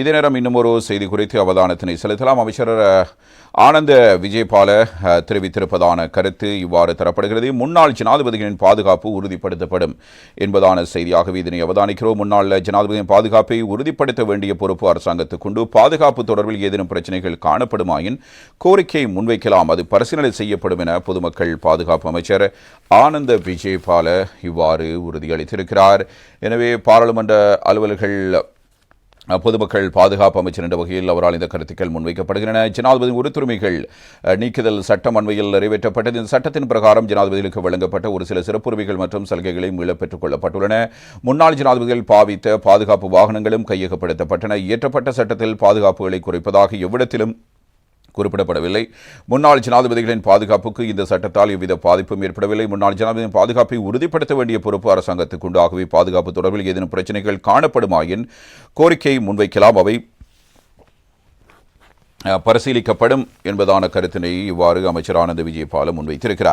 இதே நேரம் இன்னும் ஒரு செய்தி குறித்து அவதானத்தினை செலுத்தலாம். அமைச்சர் ஆனந்த விஜயபால தெரிவித்திருப்பதான கருத்து இவ்வாறு தரப்படுகிறது. முன்னாள் ஜனாதிபதிகளின் பாதுகாப்பு உறுதிப்படுத்தப்படும் என்பதான செய்தியாகவே இதனை அவதானிக்கிறோம். முன்னாள் ஜனாதிபதியின் பாதுகாப்பை உறுதிப்படுத்த வேண்டிய பொறுப்பு அரசாங்கத்துக்குண்டு பாதுகாப்பு தொடர்பில் ஏதேனும் பிரச்சனைகள் காணப்படுமாயின் கோரிக்கை முன்வைக்கலாம். அது பரிசீலனை செய்யப்படும் என பொதுமக்கள் பாதுகாப்பு அமைச்சர் ஆனந்த விஜயபால இவ்வாறு உறுதியளித்திருக்கிறார். எனவே பாராளுமன்ற அலுவலர்கள் பொதுமக்கள் பாதுகாப்பு அமைச்சர் என்ற வகையில் அவரால் இந்த கருத்துக்கள் முன்வைக்கப்படுகின்றன. ஜனாதிபதி உறுத்துரிமைகள் நீக்குதல் சட்டம் அண்மையில் நிறைவேற்றப்பட்டது. இந்த சட்டத்தின் பிரகாரம் ஜனாதிபதிகளுக்கு வழங்கப்பட்ட ஒரு சில சிறப்புரிமைகள் மற்றும் சலுகைகளையும் மீள பெற்றுக் கொள்ளப்பட்டுள்ளன. முன்னாள் ஜனாதிபதிகள் பாவித்த பாதுகாப்பு வாகனங்களும் கையகப்படுத்தப்பட்டன. இயற்றப்பட்ட சட்டத்தில் பாதுகாப்புகளை குறைப்பதாக எவ்விடத்திலும் குறிப்பிடப்படவில்லை. முன்னாள் ஜனாதிபதிகளின் பாதுகாப்புக்கு இந்த சட்டத்தால் எவ்வித பாதிப்பும் ஏற்படவில்லை. முன்னாள் ஜனாதிபதியின் பாதுகாப்பை உறுதிப்படுத்த வேண்டிய பொறுப்பு அரசாங்கத்துக்கு உண்டு ஆகவே பாதுகாப்பு தொடர்பில் ஏதேனும் பிரச்சனைகள் காணப்படுமாயின் கோரிக்கை முன்வைக்கலாம். அவை பரிசீலிக்கப்படும் என்பதான கருத்தினை இவ்வாறு அமைச்சர் ஆனந்த விஜயபால முன்வைத்திருக்கிறார்.